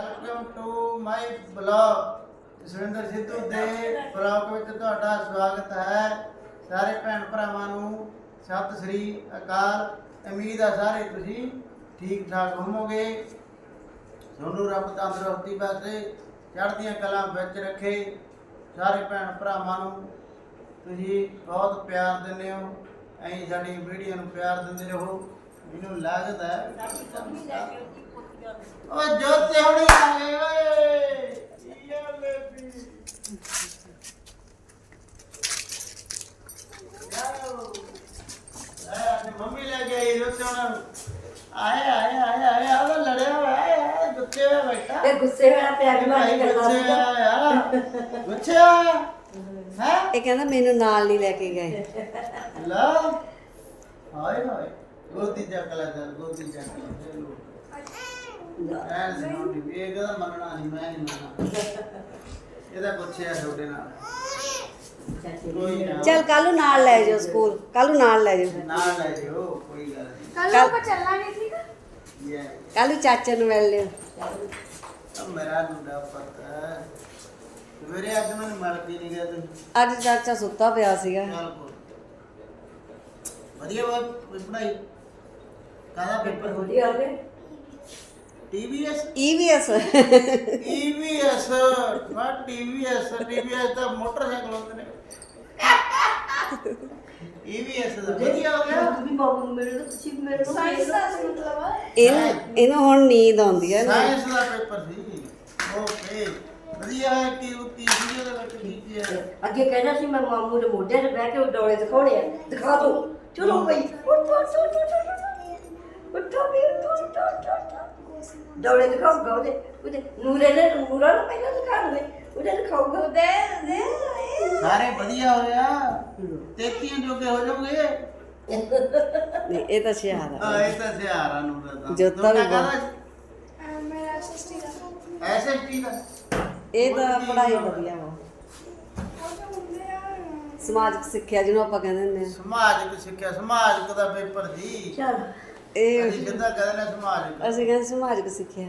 Welcome to my blog Surinder Sidhu ਦੇ blog ਵਿੱਚ ਤੁਹਾਡਾ ਸਵਾਗਤ ਹੈ। ਸਾਰੇ ਭੈਣ ਭਰਾਵਾਂ ਨੂੰ ਸਤਿ ਸ੍ਰੀ ਅਕਾਲ। ਉਮੀਦ ਹੈ ਸਾਰੇ ਤੁਸੀਂ ਠੀਕ ਠਾਕ ਹੋਵੋਗੇ। ਤੁਹਾਨੂੰ ਰੱਬ ਤੰਦਰੁਸਤੀ ਬਖਸ਼ੇ ਚੜ੍ਹਦੀਆਂ ਕਲਾਂ ਵਿੱਚ ਰੱਖੇ। ਸਾਰੇ ਭੈਣ ਭਰਾਵਾਂ ਨੂੰ ਤੁਸੀਂ ਬਹੁਤ ਪਿਆਰ ਦਿੰਦੇ ਹੋ। ਐਂ ਸਾਡੀ ਵੀਡੀਓ ਨੂੰ ਪਿਆਰ ਦਿੰਦੇ ਰਹੋ। ਮੈਨੂੰ ਲੱਗਦਾ ਹੈ ਓ ਜੋਤੇ ਹੁਣੀ ਆ ਗਏ ਓਏ। ਯਾ ਬੇਬੀ ਯਾਓ ਆ ਅੱਜ ਮੰਮੀ ਲੈ ਕੇ ਆਈ ਜੋਤੇ ਹੁਣਾਂ ਨੂੰ। ਆਏ ਆਏ ਆਏ ਆਏ ਆ ਉਹ ਲੜਿਆ ਹੋਇਆ ਹੈ ਗੁੱਸੇ ਹੋਇਆ ਬੈਠਾ। ਤੇ ਗੁੱਸੇ ਹੋਇਆ ਪਿਆਰ ਇਹ ਮਾਰ ਭਾਈ ਕੇ ਗੁੱਸੇ ਕਰਦਾ ਆਇਆ ਗੁੱਸੇ ਆਇਆ ਹੈ? ਇਹ ਕਹਿੰਦਾ ਮੈਨੂੰ ਨਾਲ ਨਹੀਂ ਲੈ ਕੇ ਗਏ। ਲਾ ਹਾਏ ਹਾਏ ਗੋਦੀ ਚੱਕ ਲੈ ਕਰ ਗੋਦੀ ਚੱਕ ਲੈ ਲੋ ਐਨ ਸੁਣਾਉਣੀ ਵੀ ਇਹ ਕਹਦਾ ਮੰਨਣਾ ਨਹੀਂ ਮੈਂ ਨਹੀਂ ਮੰਨਣਾ। ਇਹਦਾ ਪੁੱਛਿਆ ਤੁਹਾਡੇ ਨਾਲ। ਕੋਈ ਨਾ। ਚੱਲ ਕੱਲ ਨੂੰ ਨਾਲ ਲੈ ਜਾਓ ਸਕੂਲ ਕੱਲ ਨੂੰ ਨਾਲ ਲੈ ਜਾਓ ਨਾਲ ਲੈ ਜਿਓ ਕੋਈ ਗੱਲ ਨਹੀਂ। ਕੱਲ ਨੂੰ ਆਪਾਂ ਚੱਲਾਂਗੇ ਠੀਕ ਆ? ਕੱਲ ਨੂੰ ਚਾਚੇ ਨੂੰ ਮਿਲ ਲਿਓ। ਤਾਂ ਮੇਰਾ ਮੁੰਡਾ ਪਤਾ ਸਵੇਰੇ ਅੱਜ ਮੈਨੂੰ ਮਿਲ ਕੇ ਨਹੀਂ ਗਿਆ ਤੁਸੀਂ ਅੱਜ ਚਾਚਾ ਸੁੱਤਾ ਪਿਆ ਸੀਗਾ। ਵਧੀਆ ਵਾ ਪੜਾਈ ਕਾਹਦਾ ਪੇਪਰ? ਹੋ ਵਧੀਆ ਟੀਵੀਐਸ ਈਵੀਐਸ ਟੀਵੀਐਸ ਨਾ ਟੀਵੀਐਸ ਟੀਵੀਐਸ ਦਾ ਮੋਟਰਸਾਈਕਲ ਹੁੰਦੇ ਨੇ। ਟੀਵੀਐਸ ਦਾ ਵਧੀਆ ਹੋ ਗਿਆ। ਤੂੰ ਵੀ ਬਾਬੂ ਨੂੰ ਮਿਲ ਤੁਸੀਂ ਮਿਲ ਲਓ ਸਾਇੰਸ ਦਾ ਮਤਲਬ। ਆ ਇਹਨੂੰ ਇਹਨੂੰ ਹੁਣ ਨੀਂਦ ਆਉਂਦੀ ਹੈ ਨਾ। ਸਾਇੰਸ ਦਾ ਪੇਪਰ ਸੀ। ਓਕੇ ਵਧੀਆ ਹੈ ਕਿ ਉਹ ਸੀ ਉਹਦੇ ਵਿੱਚ ਕੀ ਹੈ? ਅੱਗੇ ਕਹਿੰਦਾ ਸੀ ਮੈਂ ਮਾਮੂ ਦੇ ਮੋਢੇ ਤੇ ਬਹਿ ਕੇ ਉਹ ਡੋਲੇ ਦਿਖਾਉਣੇ ਆ। ਦਿਖਾ ਦੋ। ਚਲੋ ਬਈ ਉੱਠੋ ਉੱਠੋ ਉੱਠੋ ਉੱਠੋ ਉੱਠੋ ਵੀ ਉੱਠੋ ਉੱਠੋ ਉੱਠੋ, ਉੱਠੋ। ਦਿਖਾਊਗਾ ਉਹਦੇ ਉਹਦੇ ਨੂਰੇ ਨੇ ਨੂਰਾ ਨੂੰ ਪਹਿਲਾਂ ਦਿਖਾ ਦੇ ਉਹਦੇ ਦਿਖਾਊਗਾ। ਦੇ ਦੇ ਸਾਰੇ ਵਧੀਆ ਹੋਇਆ ਤੇਤੀਆਂ ਜੋਗੇ ਹੋ ਜਾਓਗੇ। ਨਹੀਂ ਇਹ ਤਾਂ ਸ਼ਿਆਰ ਆ ਆ ਇਹ ਤਾਂ ਸਿਆਰਾ ਨੂੰ ਦਾ ਜੋਤਾ ਵੀ ਮੇਰਾ ਦਾ ਐਸਐਸਟੀ ਦਾ। ਇਹ ਤਾਂ ਪੜ੍ਹਾਈ ਵਧੀਆ ਵਾ। ਸਮਾਜਿਕ ਸਿੱਖਿਆ ਜਿਹਨੂੰ ਆਪਾਂ ਕਹਿੰਦੇ ਹੁੰਦੇ ਆ। ਸਮਾਜਿਕ ਸਿੱਖਿਆ ਸਮਾਜਿਕ ਦਾ ਪੇਪਰ ਸੀ ਚਲ। ਇਹ ਅਸੀਂ ਕਿੱਦਾਂ ਕਹਿੰਦੇ ਨੇ ਸਮਾਜਿਕ ਅਸੀਂ ਕਹਿੰਦੇ ਸਮਾਜਿਕ ਸਿੱਖਿਆ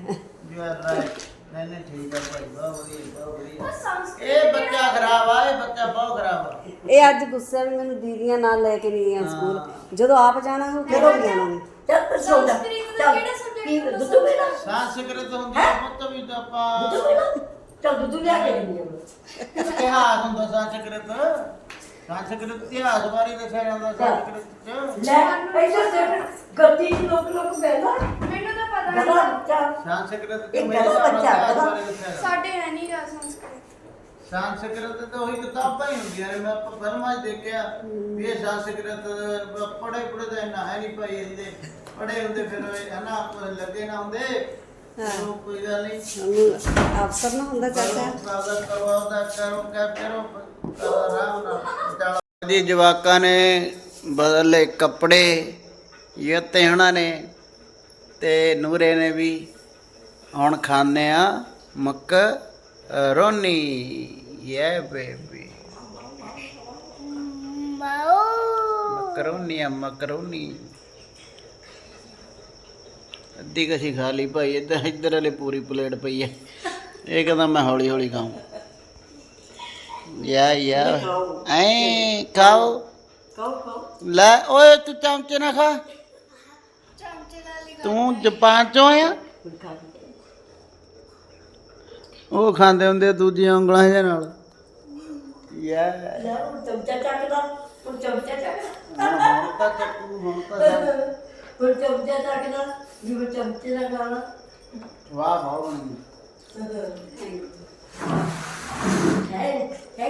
ਯੂ ਆਰ ਰਾਈਟ ਨਹੀਂ ਨਹੀਂ ਠੀਕ ਹੈ ਭਾਈ ਬਹੁਤ ਵਧੀਆ ਬਹੁਤ ਵਧੀਆ। ਉਹ ਸੰਸਕ੍ਰਿਤ ਇਹ ਬੱਚਾ ਖਰਾਬ ਆ ਇਹ ਬੱਚਾ ਬਹੁਤ ਖਰਾਬ ਆ। ਇਹ ਅੱਜ ਗੁੱਸੇ ਵੀ ਮੈਨੂੰ ਦੀਦੀਆਂ ਨਾਲ ਲੈ ਕੇ ਨਹੀਂ ਗਈਆਂ ਸਕੂਲ। ਜਦੋਂ ਆਪ ਜਾਣਾ ਉਹ ਕਦੋਂ ਵੀ ਜਾਣਾ ਚੱਲ ਦਾ ਕੀ ਹੁੰਦਾ? ਦੁੱਧ ਮੇਰਾ ਸੰਸਕ੍ਰਿਤ ਹੁੰਦੀ ਆ ਪੁੱਤ ਵੀ ਤਾਂ ਦੁੱਧ ਆਪਾਂ ਮੇਰਾ ਚੱਲ ਦੁੱਧ ਲਿਆ ਕੇ ਦਿੰਦੀ ਆ। ਇਤਿਹਾਸ ਹੁੰਦਾ ਸੰਸਕ੍ਰਿਤ। ਸੰਸਕ੍ਰਿਤ ਇਤਿਹਾਸ ਬਾਰੇ ਦੱਸਿਆ ਜਾਂਦਾ ਸੰਸਕ੍ਰਿਤ ਚ ਲੈ ਇੱਧਰ ਦੇਖ ਗੱਦੀ ਚ ਲੋਕ ਲੋਕ ਬੈਠਾ ਮੈਨੂੰ ਤਾਂ ਪਤਾ ਨਹੀਂ। ਬੱਚਾ ਸੰਸਕ੍ਰਿਤ ਚ ਇੱਕ ਨਾਲ ਬੱਚਾ, ਜਾਂਦਾ। ਸਾਡੇ ਹੈ ਨਹੀਂ ਗਾ ਸੰਸਕ੍ਰਿਤ। ਸੰਸਕ੍ਰਿਤ ਤਾਂ ਉਹੀ ਕਿਤਾਬਾਂ ਹੀ ਹੁੰਦੀਆਂ ਨੇ ਮੈਂ ਆਪਾਂ ਫਿਲਮਾਂ 'ਚ ਦੇਖਿਆ। ਵੀ ਇਹ ਸੰਸਕ੍ਰਿਤ ਪੜੇ ਪੜੇ ਤਾਂ ਇੰਨਾ ਹੈ ਨਹੀਂ ਭਾਈ ਇਹਦੇ। ਪੜੇ ਹੁੰਦੇ ਫਿਰ ਇਹ ਹਨਾ ਆਪਾਂ ਲੱਗੇ ਨਾ ਹੁੰਦੇ। ਚਲੋ ਕੋਈ ਗੱਲ ਨਹੀਂ। ਅਫਸਰ ਨਾ ਹੁੰਦਾ ਚਾਚਾ। ਕਰੋ ਕਰੋ ਨਾਲ ਵਿਚਾਲਾ ਜੀ, ਜਵਾਕਾਂ ਨੇ ਬਦਲੇ ਕੱਪੜੇ ਯਤੇ ਉਹਨਾਂ ਨੇ ਤੇ ਨੂਰੇ ਨੇ ਵੀ ਹੁਣ ਖਾਣੇ ਆ ਮੱਕ ਰੋਨੀ। ਯੇ ਬੇਬੀ। ਮਕਰੋਨੀ ਆ ਮਕਰੋਨੀ ਅੱਧੀ ਕਸ਼ੀ ਖਾ ਲਈ ਭਾਈ, ਇੱਧਰ ਇੱਧਰ ਵਾਲੇ ਪੂਰੀ ਪਲੇਟ ਪਈ ਹੈ ਇਹ ਕਹਿੰਦਾ ਮੈਂ ਹੌਲੀ ਹੌਲੀ ਖਾਉਂ ਯਾ ਯਾ ਐ ਖਾਓ ਕਹੋ ਕਹੋ ਲੈ ਓਏ ਤੂੰ ਚਮਚੇ ਨਾ ਖਾ ਚਮਚੇ ਨਾਲ ਹੀ ਤੂੰ ਜਾਪਾਨ ਚੋਂ ਆਇਆ। ਉਹ ਖਾਂਦੇ ਹੁੰਦੇ ਦੂਜੀਆਂ ਉਂਗਲਾਂ ਜਿਹੇ ਨਾਲ ਯਾ ਹੁਣ ਚਮਚਾ ਚੱਕਦਾ ਹੁਣ ਚਮਚਾ ਚੱਕਦਾ ਹੁਣ ਤਾਂ ਚੱਕੂ ਹੁਣ ਤਾਂ ਹੁਣ ਚਮਚਾ ਚੱਕਦਾ ਜਿਵੇਂ ਚਮਚੇ ਨਾਲ ਖਾਣਾ ਵਾਹ ਬਹੁਤ ਬਣੀ ਹੈ ਹੈ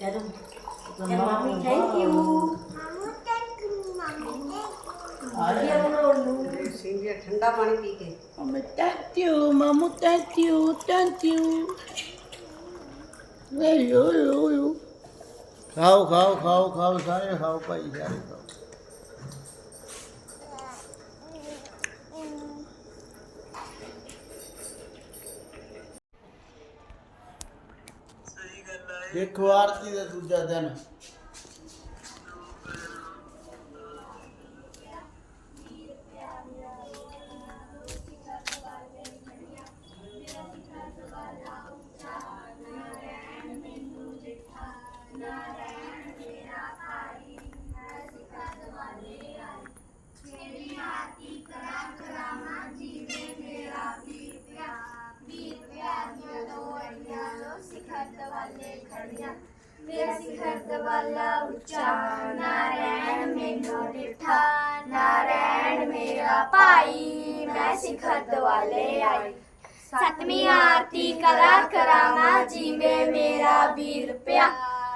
ਕਹਿ ਦੋ ਕਹਿ ਮਾਮੀ ਥੈਂਕ ਯੂ ਆ ਵਧੀਆ ਬਣਾਉਣ ਨੂੰ ਸਿੰਘ ਠੰਡਾ ਪਾਣੀ ਪੀ ਕੇ Mama, thank you, Mama, thank you, thank you. Hey, yo, yo, yo. ਖਾਓ ਖਾਓ ਖਾਓ ਖਾਓ ਸਾਰੇ ਖਾਓ ਭਾਈ ਸਾਰੇ ਖਾਓ ਇੱਕ ਆਰਤੀ ਦਾ ਦੂਜਾ ਦਿਨ। ਸਿਖਰ ਉੱਚਾ ਨਾਰਾਇਣ ਮੈਨੂੰ ਡਿਠਾ ਨਾਰਾਇਣ ਮੇਰਾ ਭਾਈ, ਮੈਂ ਸਿਖਰ ਦਵਾਲੇ ਆਈ। ਸਤਵੀਂ ਆਰਤੀ ਕਰਾ ਕਰਾਵਾਂ, ਜੀਵੇ ਮੇਰਾ ਵੀਰ ਪਿਆ।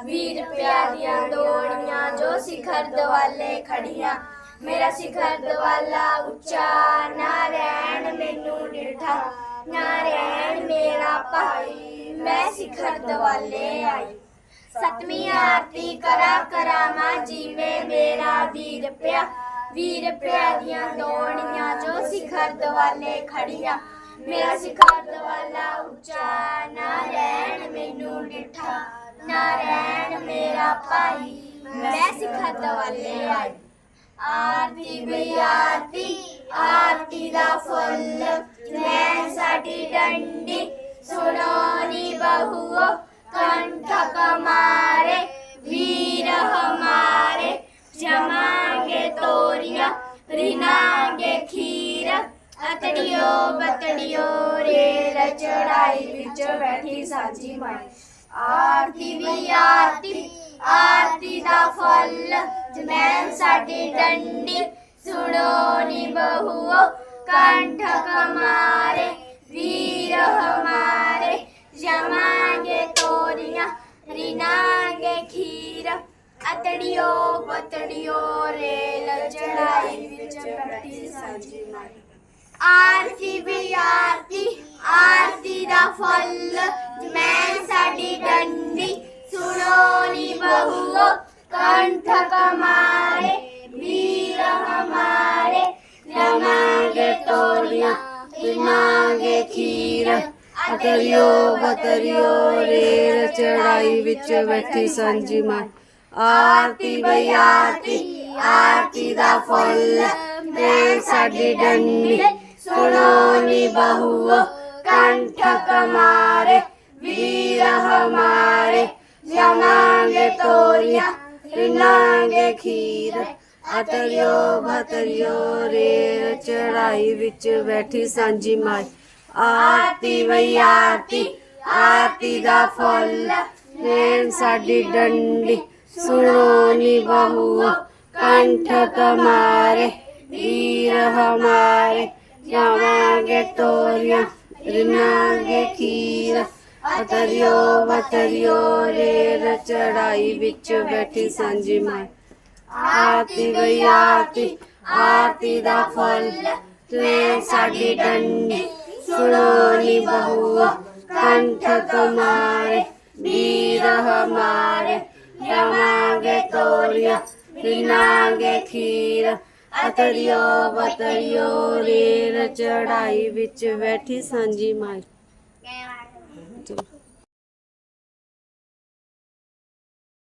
ਵੀਰ ਪਿਆ ਦੀਆਂ ਡੋਲੀਆਂ ਜੋ ਸਿਖਰ ਦਵਾਲੇ ਖੜੀਆਂ। ਮੇਰਾ ਸਿਖਰ ਦਵਾਲਾ ਉੱਚਾ ਨਾਰਾਇਣ ਮੈਨੂੰ ਡਿਠਾ ਨਾਰਾਇਣ ਮੇਰਾ ਭਾਈ, ਮੈਂ ਸਿਖਰ ਦਵਾਲੇ ਆਈ। ਸਤਵੀਂ ਆਰਤੀ ਕਰਾ ਕਰਾਵਾਂ ਜੀਵੇ ਮੇਰਾ ਵੀਰ ਪਿਆ। ਵੀਰ ਪਿਆ ਦੀਆਂ ਦੋਣੀਆਂ ਜੋ ਸਿਖਰ ਦਵਾਲੇ ਖੜੀਆਂ। ਮੇਰਾ ਸਿਖਰ ਦਵਾਲਾ ਉੱਚਾ, ਨਾ ਮੈਨੂੰ ਡਿਠਾ ਨਾ ਮੇਰਾ ਭਾਈ। ਮੈਂ ਸਿਖਰ ਦਵਾਲੇ ਆਈ। ਆਰਤੀ ਵੀ ਆਰਤੀ ਆਰਤੀ ਦਾ ਫੁੱਲ। ਮੈਂ ਸਾਡੀ ਡੰਡੀ ਸੁਣੋ ਨੀ ਬਹੂਓ। ਕੰਠ ਕਮਾਰੇ ਵੀਰ ਹਮਾਰੇ ਜਮਾਂਗੇ ਤੋਰੀਆਂ ਰਿਨਾਂਗੇ ਖੀਰ ਅਤੜਿਓ ਬਤੜਿਓ ਰੇਲ ਚੜਾਈ ਵਿੱਚ ਬੈਠੀ ਸਾਜੀ ਮਾਈ ਆਰਤੀ ਵੀ ਆਰਤੀ ਆਰਤੀ ਦਾ ਫਲ ਜਮੈਨ ਸਾਡੀ ਡੰਡੀ ਸੁਣੋ ਨੀ ਬਹੂਓ ਕੰਠ ਕਮਾਰੇ ਵੀਰ ਹਮਾਰੇ ਜਾਵਾਂਗੇ ਤੋਰੀਆਂ ਰਿਨਾਂਗੇ ਖੀਰ ਅਤੜਿਓ ਬਤੜਿਓ ਰੇਲ ਚੜਾਈ ਵਿੱਚ ਬੈਠੀ ਸਾਜੀ ਮਾਈ ਆਰਤੀ ਵੀ ਆਰਤੀ ਆਰਤੀ ਦਾ ਫਲ ਮੈਂ ਸਾਡੀ ਡੰਡੀ ਸੁਣੋ ਨੀ ਬਹੂਓ ਕੰਠ ਕਮਾਰੇ ਵੀਰ ਹਮਾਰੇ ਰਮਾਂਗੇ ਤੋਰੀਆਂ ਪਿਨਾਂਗੇ ਖੀਰ ਅਤਰਿਓ ਬਤਰਿਓ ਰੇਲ ਚੜਾਈ ਵਿੱਚ ਬੈਠੀ ਸੰਜੀ ਮਾਂ ਆਰਤੀ ਬਈ, ਆਰਤੀ ਆਰਤੀ ਦਾ ਫੁੱਲ ਮੈਂ ਸਾਡੀ ਡੰਡੀ। ਸੁਣੋ ਨੀ ਬਹੂਓ ਕੰਠ ਕਮਾਰੇ, ਵੀਰ ਹਮਾਰੇ ਜਮਾਂਗੇ ਤੋਰੀਆਂ ਰਿਨਾਂਗੇ ਖੀਰ। ਅਤਰਿਓ ਬਤਰਿਓ ਰੇਲ ਚੜਾਈ ਵਿੱਚ ਬੈਠੀ ਸਾਂਝੀ ਮਾਈ ਆਰਤੀ ਵਈ ਆਰਤੀ ਆਰਤੀ ਦਾ ਫੁੱਲ। ਨੈਣ ਸਾਡੀ ਡੰਡੀ, ਸੁਣੋ ਨੀ ਬਹੂਓ ਕੰਠ ਕਮਾਰੇ ਵੀਰ ਹਮਾਰੇ। ਜਾਵਾਂਗੇ ਤੋਰੀਆਂ, ਰਿਨਾਂਗੇ ਖੀਰ। ਅਤਰਿਓ ਬਤਰਿਓ, ਰੇਲ ਚੜਾਈ ਵਿੱਚ ਬੈਠੀ ਸਾਂਝੀ ਮਾਈ ਆਰਤੀ ਵਈ ਆਰਤੀ ਆਰਤੀ ਦਾ ਫਲ। ਤੇ ਸਾਡੀ ਡੰਡੀ ਸੁਣੋ ਨੀ ਬਹੂਆ ਕੰਠ ਕਮਾਰੇ ਵੀਰ ਹਮਾਰੇ ਜਾਵਾਂਗੇ ਤੋਰੀਆਂ ਰਿਨਾਂਗੇ ਖੀਰ ਅਤਰਿਓ ਬਤਰਿਓ ਰੇਲ ਚੜਾਈ ਵਿੱਚ ਬੈਠੀ ਸਾਂਝੀ ਮਾਈ ਚਲੋ